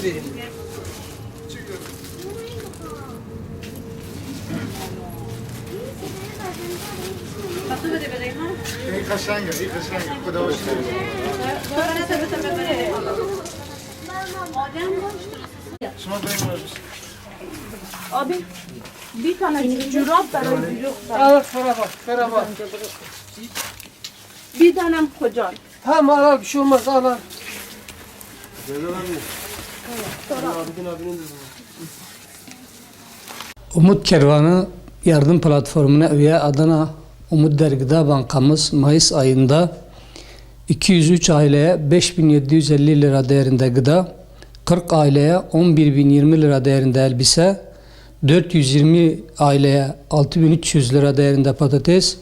İyi kaşanga, iyi kaşanga. Bu da hoş. Şuna dönüyoruz. Abi bir tane cürap da Al merhaba, merhaba. bir tane kocan. Tamam al al bir şey olmaz al al. Umut Kervanı yardım platformuna üye Adana Umut Dergida Bankamız Mayıs ayında 203 aileye 5750 lira değerinde gıda, 40 aileye 11.020 lira değerinde elbise, 420 aileye 6300 lira değerinde patates,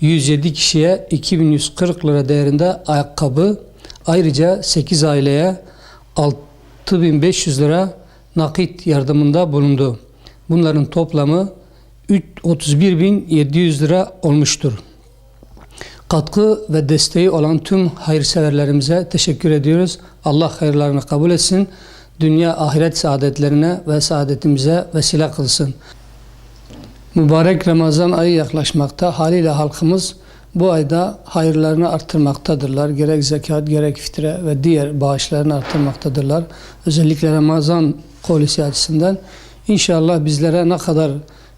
107 kişiye 2140 lira değerinde ayakkabı, ayrıca 8 aileye 6500 lira nakit yardımında bulundu. Bunların toplamı 31.700 lira olmuştur. Katkı ve desteği olan tüm hayırseverlerimize teşekkür ediyoruz. Allah hayırlarını kabul etsin. Dünya ahiret saadetlerine ve saadetimize vesile kılsın. Mübarek Ramazan ayı yaklaşmakta. Haliyle halkımız bu ayda hayırlarını arttırmaktadırlar. Gerek zekat, gerek fitre ve diğer bağışlarını arttırmaktadırlar. Özellikle Ramazan kolisi açısından. İnşallah bizlere ne kadar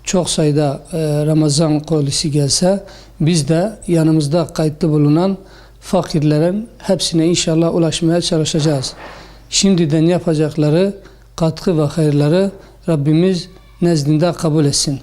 çok sayıda e, Ramazan kolisi gelse biz de yanımızda kayıtlı bulunan fakirlerin hepsine inşallah ulaşmaya çalışacağız. Şimdiden yapacakları katkı ve hayırları Rabbimiz nezdinde kabul etsin.